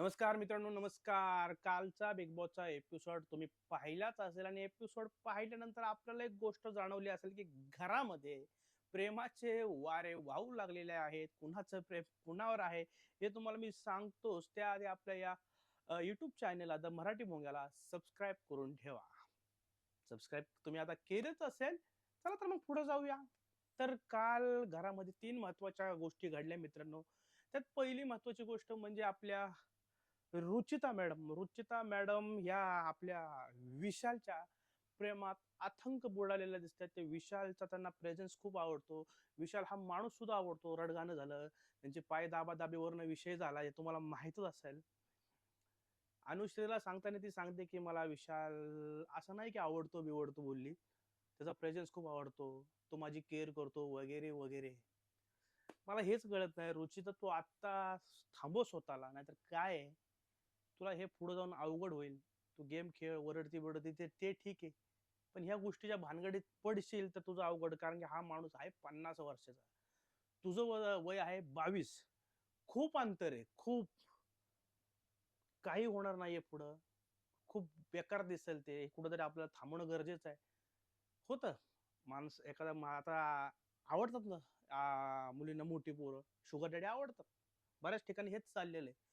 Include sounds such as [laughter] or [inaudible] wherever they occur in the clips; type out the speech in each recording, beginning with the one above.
नमस्कार मित्रांनो नमस्कार. कालचा बिग बॉसचा एपिसोड तुम्ही पाहिलाच असेल आणि एपिसोड पाहिल्यानंतर आपल्याला एक गोष्ट जाणवली असेल की घरामध्ये प्रेमाचे वारे वाहू लागलेले आहेत. कुणाचं प्रेम कुणावर आहे हे तुम्हाला मी सांगतोच. त्याआधी आपल्या या युट्यूब चॅनल द मराठी मोंग्याला सबस्क्राईब करून ठेवा. सबस्क्राईब तुम्ही आता केलंच असेल चला तर मग पुढे जाऊया. तर काल घरामध्ये तीन महत्त्वाच्या गोष्टी घडल्या मित्रांनो. त्यात पहिली महत्वाची गोष्ट म्हणजे आपल्या रुचिता मॅडम रुचिता मॅडम ह्या आपल्या विशालच्या प्रेमात अथंक बुडालेल्या दिसतात. ते विशालचा त्यांना प्रेझेन्स खूप आवडतो. विशाल हा माणूस सुद्धा आवडतो. रडगाणं झालं त्यांचे पाय दाबादाबीवरनं विषय झाला हे तुम्हाला माहीतच असेल. अनुश्रीला सांगताना ती सांगते की मला विशाल असं नाही की आवडतो बिवडतो बोलली. त्याचा प्रेझेन्स खूप आवडतो. तो माझी केअर करतो वगैरे वगैरे. मला हेच कळत नाही. रुचिता तू आत्ता थांबव स्वतःला. नाहीतर काय आहे? तुला हे पुढे जाऊन अवघड होईल. तू गेम खेळ वरडती बरडती ते ते ठीक आहे. पण ह्या गोष्टीच्या भानगडीत पडशील तर तुझं अवघड कारण की हा माणूस आहे पन्नास वर्षाचा. तुझं व- वय आहे बावीस. खूप अंतर आहे. खूप काही होणार नाहीये पुढं. खूप बेकार दिसेल ते. कुठंतरी आपल्याला थांबणं गरजेचं आहे. होतं. माणूस एखादा आता आवडतात ना मुलींना मोठी पोरं. शुगर डॅडी आवडतात. बऱ्याच ठिकाणी हेच चाललेलं आहे.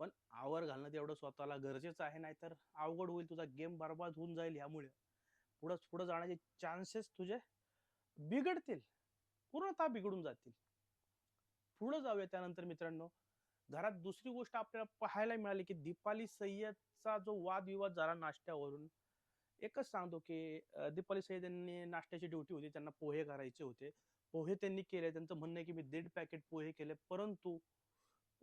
पण आवर घालणं तेवढं स्वतःला गरजेचं आहे नाहीतर अवघड होईल तुझा गेम बरबाद होऊन जाईल ह्यामुळे. पुढं पुढं जाण्याचे चान्सेस तुझे बिघडतील. पूर्णतः बिघडून जातील. पुढं जाऊया त्यानंतर मित्रांनो. घरात दुसरी गोष्ट आपल्याला पाहायला मिळाली की दीपाली सय्यदचा जो वादविवाद झाला नाश्त्यावरून एकच सांगतो की दीपाली सय्यद यांनी नाश्त्याची ड्युटी होती त्यांना पोहे करायचे होते. पोहे त्यांनी केले त्यांचं म्हणणं आहे की मी दीड पॅकेट पोहे केले परंतु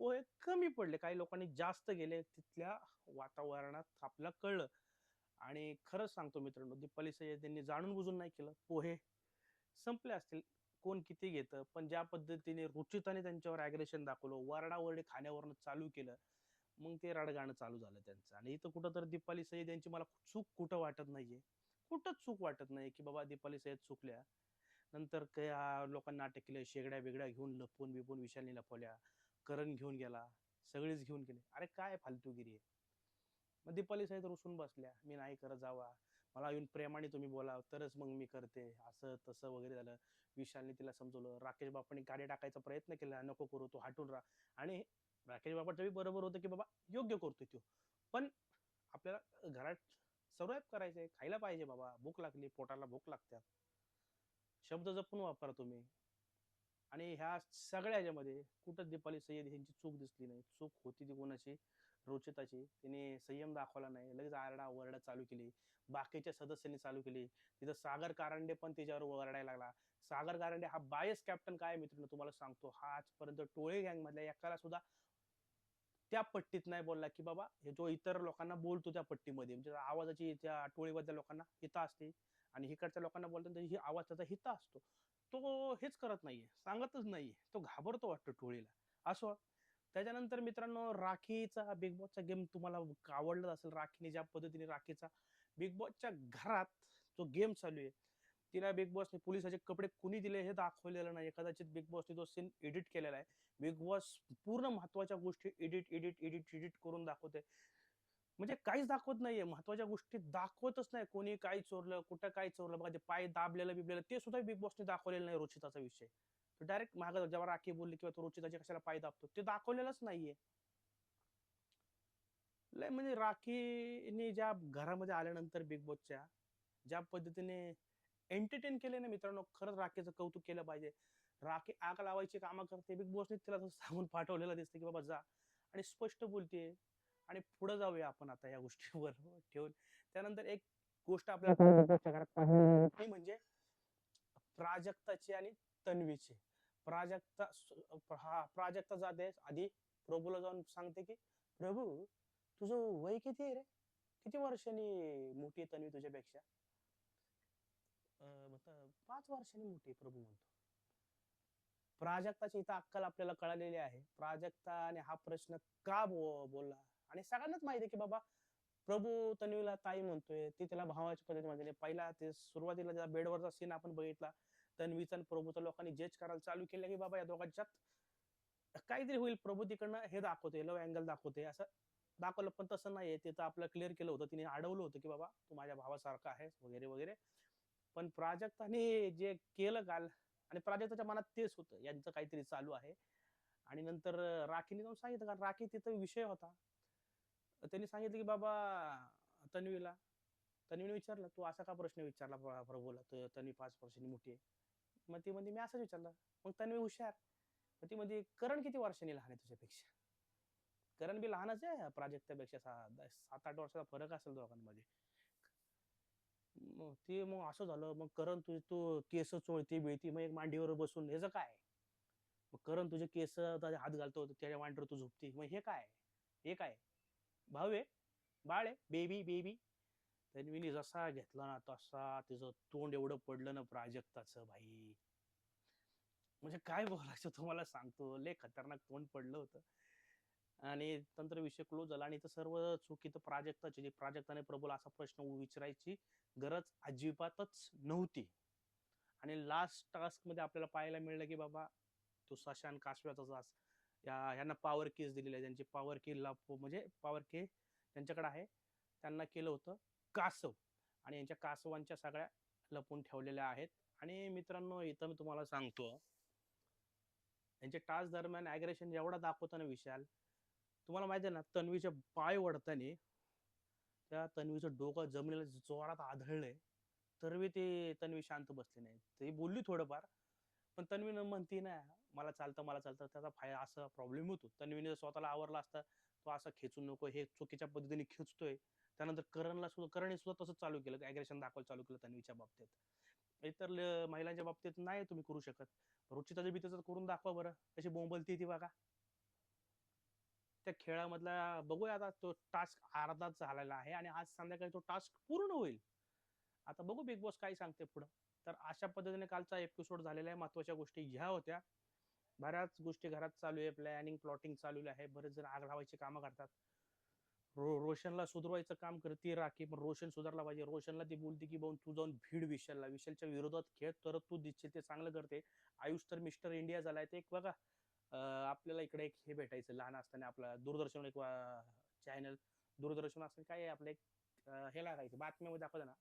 पोहे कमी पडले. काही लोकांनी जास्त गेले तिथल्या वातावरणात आपल्याला कळलं. आणि खरंच सांगतो मित्रांनो दीपाली सय्यद यांनी जाणून बुजून नाही केलं. पोहे संपले असतील कोण किती घेतं? पण ज्या पद्धतीने रुचिताने त्यांच्यावर ॲग्रेशन दाखवलं वरडावरडे खाण्यावरनं चालू केलं मग ते रडगाणं चालू झालं त्यांचं. आणि इथं कुठं तर दीपाली सय्यद यांची मला चूक कुठं वाटत नाहीये. कुठंच चूक वाटत नाही की बाबा दीपाली सय्यद चुकल्या. नंतर काय लोकांना नाटक केलं शेगड्या बिगड्या घेऊन लपवून बिपून विशालनी लपवल्या करण घेऊन गेला सगळेच घेऊन गेले. अरे काय फालतूगिरी आहे? मग दीपाली साहेब रुसून बसल्या. मी नाही करत जावा. मला येऊन प्रेमाने तुम्ही बोला तरच मग मी करते. असं तसं वगैरे झालं. विशालने तिला समजवलं. राकेश बापाने गाडी टाकायचा प्रयत्न केला. नको करू तो हटून राहा. आणि राकेश बापाचं बी बरोबर होतं की बाबा योग्य करतोय तो. पण आपल्याला घरात सर्वाईव्ह करायचंय. खायला पाहिजे बाबा. भूक लागली पोटाला भूक लागत्यात शब्द जपून वापरा तुम्ही. आणि ह्या सगळ्या ह्याच्यामध्ये कुठं दीपाली सय्यद यांची चूक दिसली नाही चूक होती ती कोणाची? रोचिताची. तिने संयम दाखवला नाही. लगेच आरडा ओरडा चालू केली. बाकीच्या सदस्यांनी चालू केली. तिथं सागर कारंडे पण तिच्यावर ओरडायला लागला. सागर कारंडे हा बायस कॅप्टन काय मित्रांनो तुम्हाला सांगतो. हा आजपर्यंत टोळे गँग मधल्या एकाला सुद्धा त्या पट्टीत नाही बोलला की बाबा हे जो इतर लोकांना बोलतो त्या पट्टीमध्ये. म्हणजे आवाजाची त्या टोळीमधल्या लोकांना हिता असते. आणि इकडच्या लोकांना बोलताना ही आवाज त्याचा हिता असतो. तो हेच करत नाहीये सांगतच नाहीये. तो घाबरतो वाटतो टोळीला. असो त्याच्यानंतर मित्रांनो राखीचा बिग बॉसचा गेम तुम्हाला आवडलाच असेल. राखीने ज्या पद्धतीने राखीचा बिग बॉसच्या घरात जो गेम चालू आहे तिला बिग बॉसने पोलिसाचे कपडे कुणी दिले हे दाखवलेलं नाही. कदाचित बिग बॉसने तो सीन एडिट केलेला आहे. बिग बॉस पूर्ण महत्त्वाच्या गोष्टी एडिट एडिट एडिट एडिट करून दाखवते म्हणजे काहीच दाखवत नाहीये. महत्त्वाच्या गोष्टी दाखवतच नाही. कोणी काय चोरलं कुठं काय चोरलं बघा ते पाय दाबलेलं बिबलेलं ते सुद्धा बिग बॉसने दाखवलेलं नाही रोचिताचा विषय. तो डायरेक्ट माग जेव्हा राखी बोलली किंवा तो रोचिताचे कशाला पाय दाबतो ते दाखवलेलंच नाहीये. लय म्हणजे राखीने ज्या घरामध्ये आल्यानंतर बिग बॉसच्या ज्या पद्धतीने एंटरटेन केले ना मित्रांनो खरंच राखीचं कौतुक केलं पाहिजे. राखी आग लावायची कामं करते बिग बॉसने तिला सांगून पाठवलेलं दिसतं की बाबा जा. आणि स्पष्ट बोलते आणि पुढे जाऊया आपण आता या गोष्टीवर [laughs] ठेवून. त्यानंतर एक गोष्ट आपल्याला म्हणजे प्राजक्ताची आणि तन्वीची. प्राजक्ता हा प्राजक्ता जाते आधी प्रभूला जाऊन सांगते की प्रभू तुझं वय किती आहे रे? किती वर्षांनी मोठी तन्वी तुझ्यापेक्षा? पाच वर्षांनी मोठी प्रभू म्हणतो. प्राजक्ताची इथं अक्कल आपल्याला कळालेली आहे. प्राजक्ताने हा प्रश्न का बोलला? आणि सगळ्यांनाच माहिती आहे की बाबा प्रभू तन्वीला ताई म्हणतोय ती त्याला भावाच्या पद्धतीने पहिला ते सुरुवातीला ज्या बेडवरचा सीन आपण बघितला तन्वीचा आणि प्रभूचा लोकांनी जज करायला चालू केलं की बाबा या दोघांच्यात काहीतरी होईल. प्रभू तिकडनं हे दाखवते लव अँगल दाखवते असं दाखवलं पण तसं नाहीये. तिथं आपलं क्लिअर केलं होतं. तिने अडवलं होतं की बाबा तू माझ्या भावासारखा आहेस वगैरे वगैरे. पण प्राजक्ताने जे केलं काल आणि प्राजक्ताच्या मनात तेच होतं. यांचं काहीतरी चालू आहे. आणि नंतर राखीने जाऊन सांगितलं कारण राखी तिथं विषय होता. त्यांनी सांगितलं की बाबा तन्वीला. तन्वीने विचारलं तू असा का प्रश्न विचारला प्र- प्रभूला? तर तन्वी पाच वर्षांनी मोठी आहे. मग ती म्हणते मी असंच विचारलं. मग तन्वी हुशार. मग ती म्हणते करण किती वर्षांनी लहान आहे तुझ्यापेक्षा? करण बी लहानच आहे प्राजक्तापेक्षा सा- सात आठ वर्षाचा फरक असेल दोघांमध्ये. मग ते मग असं झालं मग करण तुझे तू केस चोळती बिळती मग एक मांडीवर बसून ह्याचं काय? मग करण तुझे केस त्याचे हात घालतो त्याच्या मांडीवर तू झोपती. मग हे काय? हे काय? भाऊ आहे बाळ आहे बेबी बेबी तन्वीने जसा घेतला ना तसा तिचं तोंड एवढं पडलं ना प्राजक्ताचं भाई. म्हणजे काय बोलायचं तुम्हाला सांगतो लय खतरनाक तोंड पडलं होतं. आणि तंत्र विषय क्लोज झाला आणि इथं सर्व चुकी तर प्राजक्ताची प्राजक्ताने प्रभूला असा प्रश्न विचारायची गरज अजिबातच नव्हती. आणि लास्ट टास्कमध्ये आपल्याला पाहायला मिळलं की बाबा तो सशान कासव्याचा या ह्यांना पॉवर केस दिलेले आहे त्यांची पॉवर के लाप म्हणजे पॉवर के त्यांच्याकडे आहे. त्यांना केलं होतं कासव. आणि यांच्या कासवांच्या सगळ्या लपून ठेवलेल्या आहेत. आणि मित्रांनो इथं मी तुम्हाला सांगतो. यांच्या टास्क दरम्यान अॅग्रेशन जेवढा दाखवतो ना विशाल तुम्हाला माहिती आहे ना तन्वीचे पाय वडताना त्या तन्वीचं डोकं जमिनीला जोरात आदळलंय. तर ते तन्वी शांत बसली नाही ती बोलली थोडंफार पण तन्वीनं म्हणती ना मला चालतं मला चालतं त्याचा फायदा असा प्रॉब्लेम होतो. तन्वीने जर स्वतःला आवरला असता तो असं खेचू नको हे चुकीच्या पद्धतीने खेचतोय. त्यानंतर करणला सुद्धा करणने सुद्धा तसंच चालू केलं अग्रेशन दाखवायला चालू केलं तन्वीच्या बाबतीत. इतर महिलांच्या बाबतीत नाही तुम्ही करू शकत. रुचिताच्या भीतीचं करून दाखवा बरं. कशी बोंबलती ती बघा. त्या खेळामधला बघूया आता तो टास्क अर्धाच झालेला आहे आणि आज संध्याकाळी तो टास्क पूर्ण होईल. आता बघू बिग बॉस काय सांगते पुढं. तर अशा पद्धतीने कालचा एपिसोड झालेला आहे. महत्त्वाच्या गोष्टी ह्या होत्या. बऱ्याच गोष्टी घरात चालू आहे प्लॅनिंग प्लॉटिंग चालू आहे. बरेच जण आग लावायची कामं करतात. रो रोशनला सुधरवायचं काम करते राखी पण रोशन सुधारला पाहिजे. रोशनला ती बोलते की भाऊ तू जाऊन भीड विशालला विशालच्या विरोधात खेळ तर तू दिसशील ते चांगलं करते. आयुष तर मिस्टर इंडिया झालाय ते एक बघा. आपल्याला इकडे एक हे भेटायचं लहान असताना आपला दूरदर्शन एक चॅनल दूरदर्शन असताना काय आहे आपलं एक हे लागायचं बातम्यामध्ये दाखवतं ना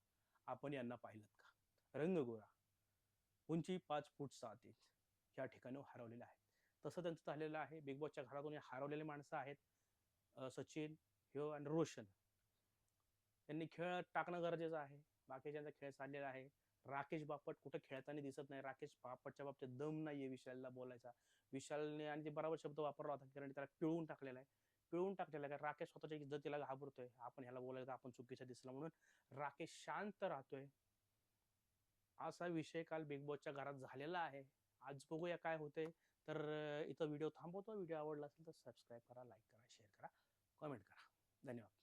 आपण यांना पाहिलं का? रंगगोरा उंची पाच फूट सात इंच. या ठिकाणी हरवलेलं आहे तसं त्यांचं झालेलं आहे. बिग बॉसच्या घरातून हे हरवलेले माणसं आहेत. सचिन ह्यो आणि रोशन. त्यांनी खेळ टाकणं गरजेचं आहे. बाकीच्यांचा खेळ चाललेला आहे. राकेश बापट कुठं खेळताना दिसत नाही. राकेश बापटच्या बाबतीत दम नाहीये विशालला बोलायचा. विशालने आणि ते बरोबर शब्द वापरला होता कारण त्याला पिळवून टाकलेला आहे. पिळून टाकलेला आहे. राकेश स्वतःच्या इज्जतीला घाबरतोय. आपण ह्याला बोलायचं आपण चुकीचा दिसला म्हणून. राकेश शांत राहतोय. असा विषय काल बिग बॉसच्या घरात झालेला आहे. आज बघूया काय होते तर इथं व्हिडिओ थांबवतो. व्हिडिओ आवडला असेल तर सबस्क्राईब करा लाईक करा शेअर करा कमेंट करा. धन्यवाद.